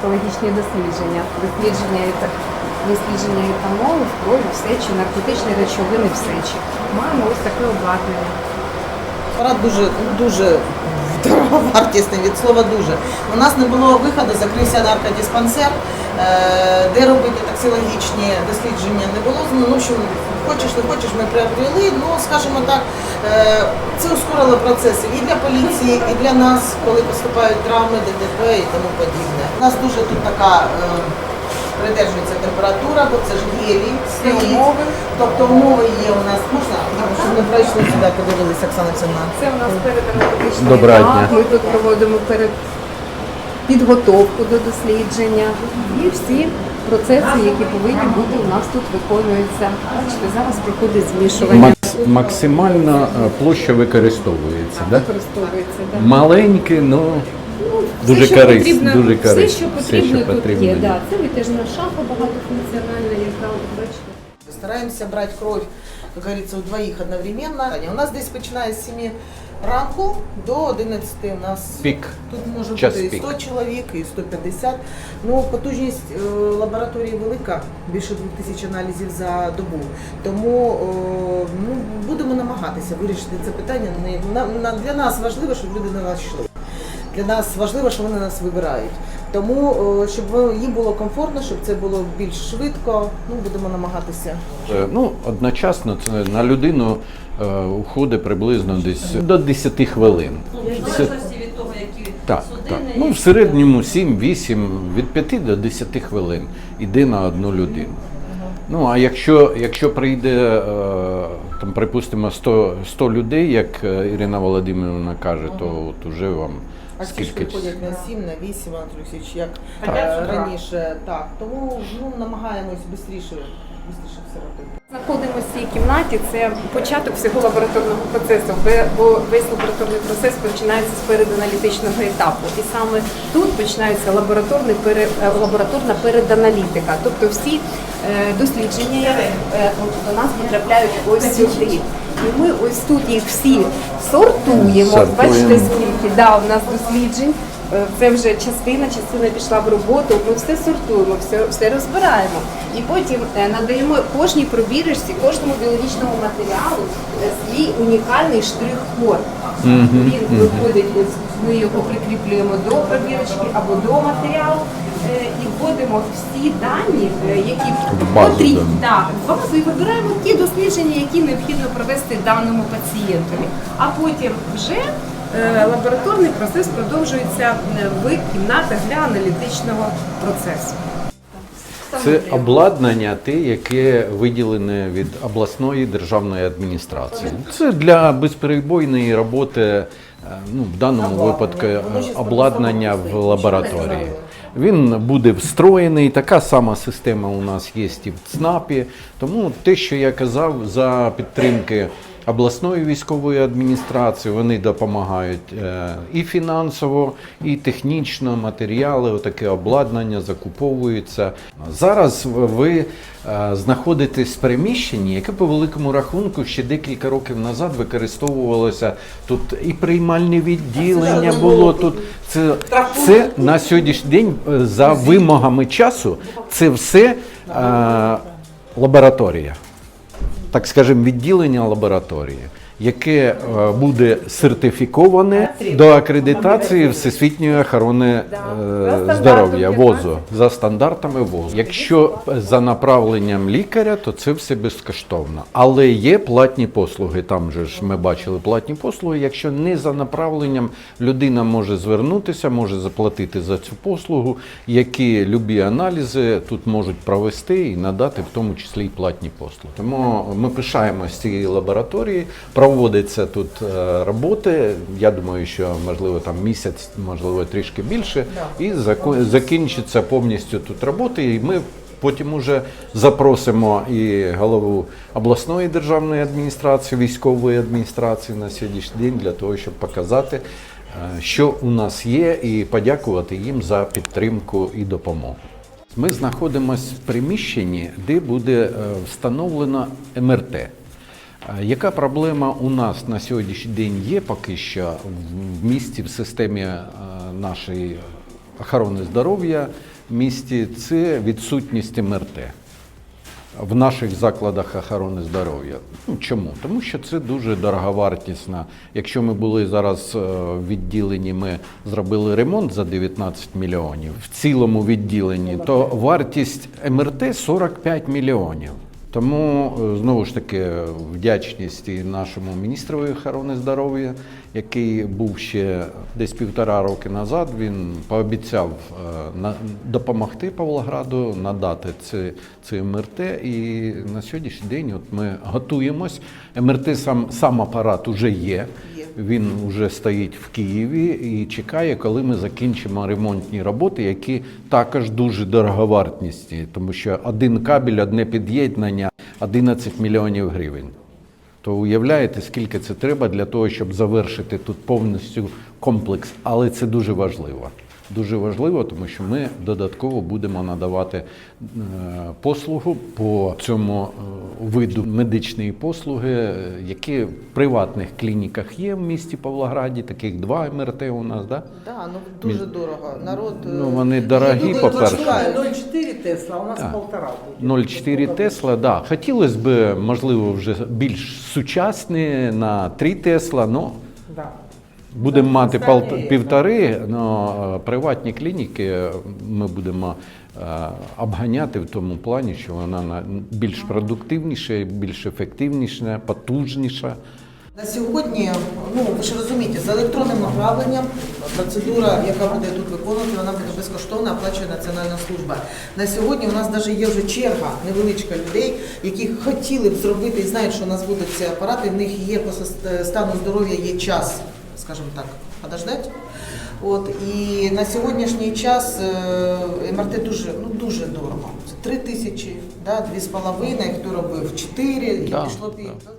токсикологічні дослідження, дослідження, дослідження етанолу в крові, в сечі, наркотичні речовини в сечі. Маємо ось таке обладнання. Апарат дуже дуже дороговартісний від слова дуже. У нас не було виходу, закрився наркодиспансер, де робити токсикологічні дослідження не було. Ну що хочеш, не хочеш, ми приобрели. Ну скажімо так, е, це ускорило процеси і для поліції, і для нас, коли поступають травми, ДТП і тому подібне. У нас дуже тут така. е, Придержується температура, бо це ж гелій стоїть. Тобто умови є у нас. Можна, щоб ми пройшли сюди, подивилися, Оксана Цівна. Це у нас перетерапевтичний Доброго дня. Ми тут проводимо перед підготовку до дослідження і всі процеси, які повинні бути, у нас тут виконуються. Бачите, зараз проходить змішування. Максимальна е, площа використовується, да? Використовується, да. Маленьке, ну дуже Все, що корисно, потрібно- дуже Все, корисно. що Все, потрібно, що тут потрібно є. є. Да. Це витяжна шафа багатофункціональна, яка бачите. Стараемся брать кровь, как говорится, у двоих одновременно. У нас здесь починає з 7 ранку до 11 у нас Пік. тут може Час бути і пік. 100 чоловік, і 150. Ну, потужність е, лабораторії велика, більше 2000 аналізів за добу. Тому е, ну, будемо намагатися вирішити це питання. Не- на- на- Для нас важливо, щоб люди на нас йшли. Для нас важливо, що вони нас вибирають. Тому, е, щоб їм було комфортно, щоб це було більш швидко, ну, будемо намагатися. Е, Ну, одночасно це на людину е, уходить приблизно десь до 10 хвилин. В Це, залежності від того, які так, судини. так. Ну, в середньому 7-8, від 5 до 10 хвилин іде на одну людину. Ну, а якщо, якщо прийде, там, припустимо, 100, 100 людей, як Ірина Володимирівна каже, то от уже вам А ж скільки приходять на 7, на 8, Іван як Так. е, раніше. Так, тому ну, намагаємось швидше, швидше все робити. Знаходимося в цій кімнаті. Це початок всього лабораторного процесу, бе- бо весь лабораторний процес починається з переданалітичного етапу. І саме тут починається лабораторний пере, е, лабораторна переданалітика. Тобто всі е, дослідження е, от до нас потрапляють ось сюди. І ми ось тут їх всі сортуємо. Сортуємо. Бачите, скільки да, у нас досліджень. Е, Це вже частина, частина пішла в роботу. Ми все сортуємо, все, все розбираємо. І потім е, надаємо кожній пробірочці, кожному біологічному матеріалу е, свій унікальний штрих-код. Він виходить, ми його прикріплюємо до пробірочки або до матеріалу. Е, І вводимо всі дані, е, які потрібні. Так, в базу і вибираємо ті дослідження, які необхідно провести даному пацієнтові. А потім вже е, лабораторний процес продовжується в кімнатах для аналітичного процесу. Це обладнання, те, яке виділене від обласної державної адміністрації. Це для безперебойної роботи, ну в даному випадку обладнання в лабораторії. Він буде встроєний, така сама система у нас є і в ЦНАПі. Тому те, що я казав, за підтримки обласної військової адміністрації, вони допомагають е, і фінансово, і технічно, матеріали, отаке обладнання закуповуються. Зараз ви е, знаходитесь в приміщенні, яке по великому рахунку ще декілька років назад використовувалося тут і приймальне відділення було тут. Це, це на сьогоднішній день е, за вимогами часу. Це все е, лабораторія так скажем, відділення лабораторії, яке е, буде сертифіковане до акредитації Всесвітньої охорони е, здоров'я ВОЗу за стандартами ВОЗу. Якщо за направленням лікаря, то це все безкоштовно. Але є платні послуги. Там же ж ми бачили платні послуги. Якщо не за направленням, людина може звернутися, може заплатити за цю послугу, які любі аналізи тут можуть провести і надати, в тому числі і платні послуги. Тому ми пишаємося цієї лабораторії. Проводиться тут е, роботи. Я думаю, що можливо там місяць, можливо трішки більше, і закінчиться повністю тут роботи. І ми потім уже запросимо і голову обласної державної адміністрації, військової адміністрації на сьогоднішній день для того, щоб показати, е, що у нас є, і подякувати їм за підтримку і допомогу. Ми знаходимося в приміщенні, де буде е, встановлено МРТ. Яка проблема у нас на сьогоднішній день є поки що в- в місті, в системі е, нашої охорони здоров'я в місті це відсутність МРТ в наших закладах охорони здоров'я. Ну, чому? Тому що це дуже дороговартісно. Якщо ми були зараз е, в відділенні, ми зробили ремонт за 19 мільйонів в цілому відділенні, то вартість МРТ 45 мільйонів. Тому е, знову ж таки вдячність і нашому міністрові охорони здоров'я, який був ще десь півтора роки назад. Він пообіцяв е, допомогти Павлограду надати це, це МРТ. І на сьогоднішній день от ми готуємось. МРТ сам, сам апарат уже є. Він вже стоїть в Києві і чекає, коли ми закінчимо ремонтні роботи, які також дуже дороговартісні, тому що один кабель, одне під'єднання 11 мільйонів гривень. То уявляєте, скільки це треба для того, щоб завершити тут повністю комплекс. Але це дуже важливо. Дуже важливо, тому що ми додатково будемо надавати е, послугу по цьому е, виду медичної послуги, е, які в приватних клініках є в місті Павлограді. Таких два МРТ у нас, да? Да, ну дуже дорого. Народ Ну, вони дорогі, люди по-перше. 0,4 Тесла, у нас полтора будет. 0,4 Тесла, да. Хотілося б, можливо, вже більш сучасні на 3 Тесла, Да. Будемо мати пол- півтори, але приватні клініки е, ми будемо е, обганяти в тому плані, що вона на- більш продуктивніша, більш ефективніша, потужніша. На сьогодні, ну ви ж розумієте, з електронним направленням процедура, яка буде тут виконувати, вона буде безкоштовно оплачує Національна служба. На сьогодні у нас навіть є вже черга невеличка людей, які хотіли б зробити і знають, що у нас будуть ці апарати. В них є по стану здоров'я є час, скажімо так, подождати. От і на сьогоднішній час е, МРТ дуже ну дуже дорого. Це три тисячі, да, дві з половиною, хто робив чотири, і Да, пішло пі. да.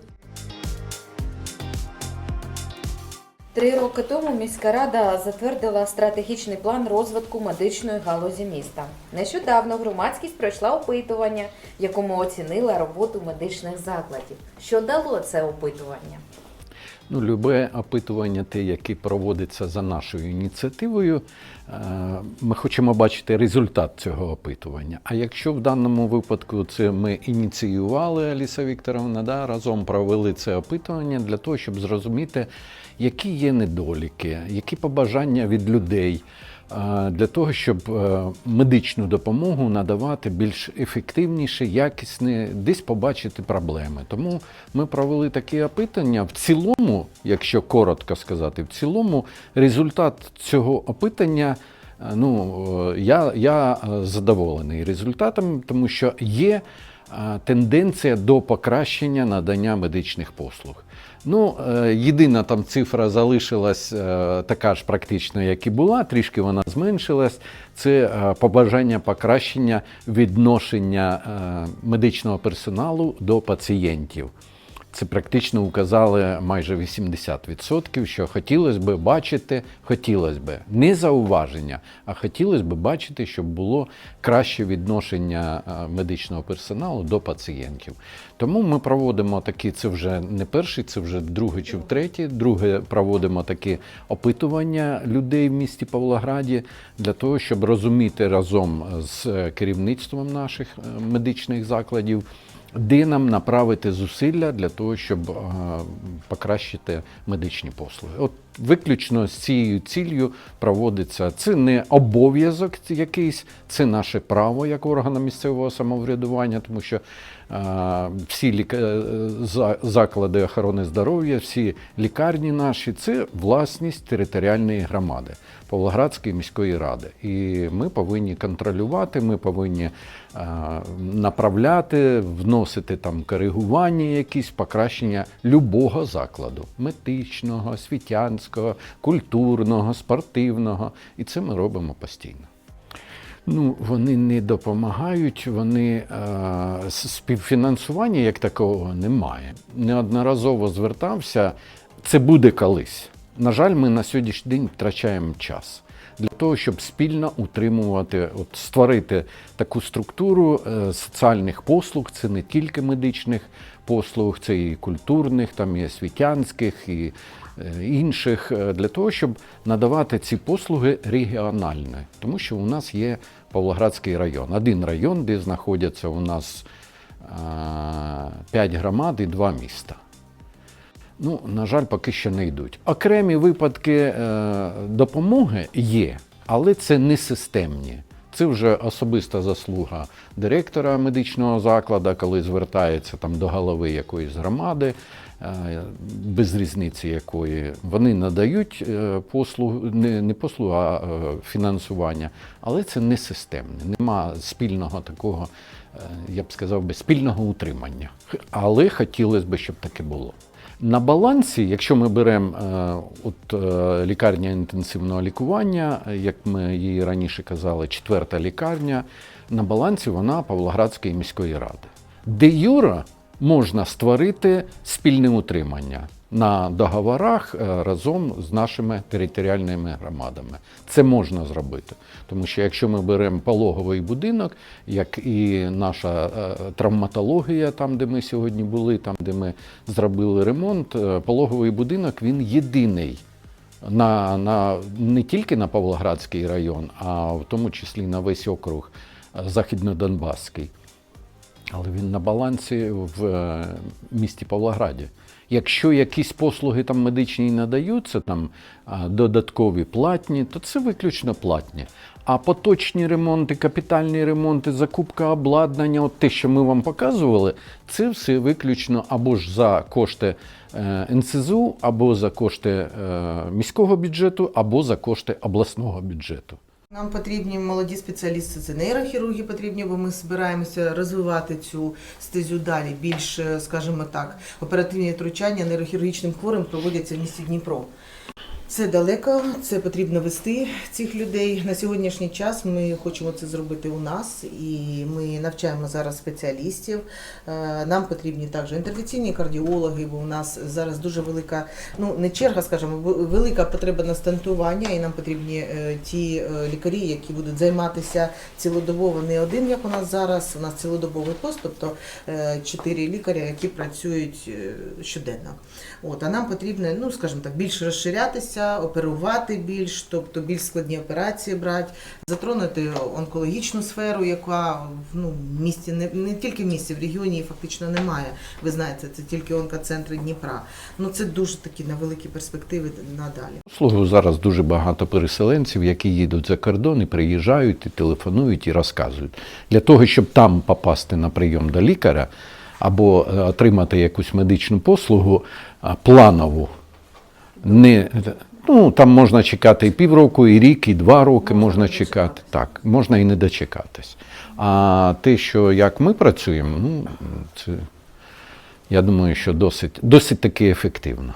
Три роки тому міська рада затвердила стратегічний план розвитку медичної галузі міста. Нещодавно громадськість пройшла опитування, в якому оцінила роботу медичних закладів. Що дало це опитування? Ну, любе опитування, те, яке проводиться за нашою ініціативою, е, ми хочемо бачити результат цього опитування. А якщо в даному випадку це ми ініціювали Аліса Вікторовна, да, разом провели це опитування для того, щоб зрозуміти, які є недоліки, які побажання від людей. Для того, щоб е, медичну допомогу надавати більш ефективніше, якісне, десь побачити проблеми. Тому ми провели такі опитання. В цілому, якщо коротко сказати, в цілому результат цього опитання. е, Ну, е, я, я задоволений результатом, тому що є тенденція до покращення надання медичних послуг. Ну, е, єдина там цифра залишилась е, така ж практично, як і була, трішки вона зменшилась. Це е, побажання покращення відношення медичного персоналу до пацієнтів. Це практично указали майже 80%, що хотілося б бачити, хотілося б не зауваження, а хотілося б бачити, щоб було краще відношення е, медичного персоналу до пацієнтів. Тому ми проводимо такі, це вже не перший, це вже другий чи втретє. Друге проводимо такі опитування людей в місті Павлограді для того, щоб розуміти разом з е, керівництвом наших е, медичних закладів де нам направити зусилля для того, щоб е, покращити медичні послуги. От виключно з цією ціллю проводиться це не обов'язок якийсь, це наше право як органа місцевого самоврядування, тому що всі е, за- заклади охорони здоров'я, всі лікарні наші це власність територіальної громади Павлоградської міської ради. І ми повинні контролювати, ми повинні е, направляти, вносити там коригування, якісь покращення любого закладу медичного, освітянського, культурного, спортивного. І це ми робимо постійно. Ну, вони не допомагають, вони е, співфінансування як такого немає. Неодноразово звертався. Це буде колись. На жаль, ми на сьогоднішній день втрачаємо час. Для того, щоб спільно утримувати, от створити таку структуру е, соціальних послуг. Це не тільки медичних послуг, це і культурних, там і освітянських, і е, інших, е, для того, щоб надавати ці послуги регіонально. Тому що у нас є Павлоградський район, один район, де знаходяться у нас 5 громад і 2 міста. Ну, на жаль, поки що не йдуть. Окремі випадки е, допомоги є, але це не системні. Це вже особиста заслуга директора медичного закладу, коли звертається там до голови якоїсь громади, е, без різниці якої. Вони надають е, послугу, не, не послугу, а фінансування, але це не системне. Нема спільного такого, я б сказав би, спільного утримання. Але хотілося б, щоб таке було. На балансі, якщо ми беремо е, от, е, лікарня інтенсивного лікування, як ми її раніше казали, четверта лікарня, на балансі вона Павлоградської міської ради. Де юра можна створити спільне утримання на договорах е, разом з нашими територіальними громадами. Це можна зробити. Тому що якщо ми беремо пологовий будинок, як і наша е, травматологія, там, де ми сьогодні були, там, де ми зробили ремонт, е, пологовий будинок він єдиний на, на, не тільки на Павлоградський район, а в тому числі на весь округ Західнодонбаський. Але він на балансі в е, місті Павлограді. Якщо якісь послуги там медичні надаються, там додаткові платні, то це виключно платні. А поточні ремонти, капітальні ремонти, закупка обладнання, от те, що ми вам показували, це все виключно або ж за кошти е, НСЗУ, або за кошти е, міського бюджету, або за кошти обласного бюджету. Нам потрібні молоді спеціалісти, це нейрохірурги потрібні, бо ми збираємося розвивати цю стезю далі. Більш, е, скажімо так, оперативні втручання нейрохірургічним хворим проводяться в місті Дніпро. Це далеко, це потрібно вести цих людей. На сьогоднішній час ми хочемо це зробити у нас, і ми навчаємо зараз спеціалістів. Е, Нам потрібні також інтервенційні кардіологи, бо у нас зараз дуже велика, ну не черга, скажімо, велика потреба на стентування, і нам потрібні е, ті е, лікарі, які будуть займатися цілодобово не один, як у нас зараз. У нас цілодобовий пост, тобто чотири лікаря, які працюють щоденно. От, а нам потрібно, ну скажімо так, більш розширятися, оперувати більш, тобто більш складні операції брати, затронути онкологічну сферу, яка ну, в місті не, не тільки в місті, в регіоні фактично немає. Ви знаєте, це тільки онкоцентри Дніпра. Ну це дуже такі на великі перспективи надалі. Слухаю, зараз дуже багато переселенців, які їдуть за кордон і приїжджають, і телефонують, і розказують. Для того, щоб там попасти на прийом до лікаря або е, отримати якусь медичну послугу планову, не, ну, там можна чекати і півроку, і рік, і два роки можна чекати. Так, можна і не дочекатись. А те, що як ми працюємо, ну, це, я думаю, що досить, досить таки ефективно.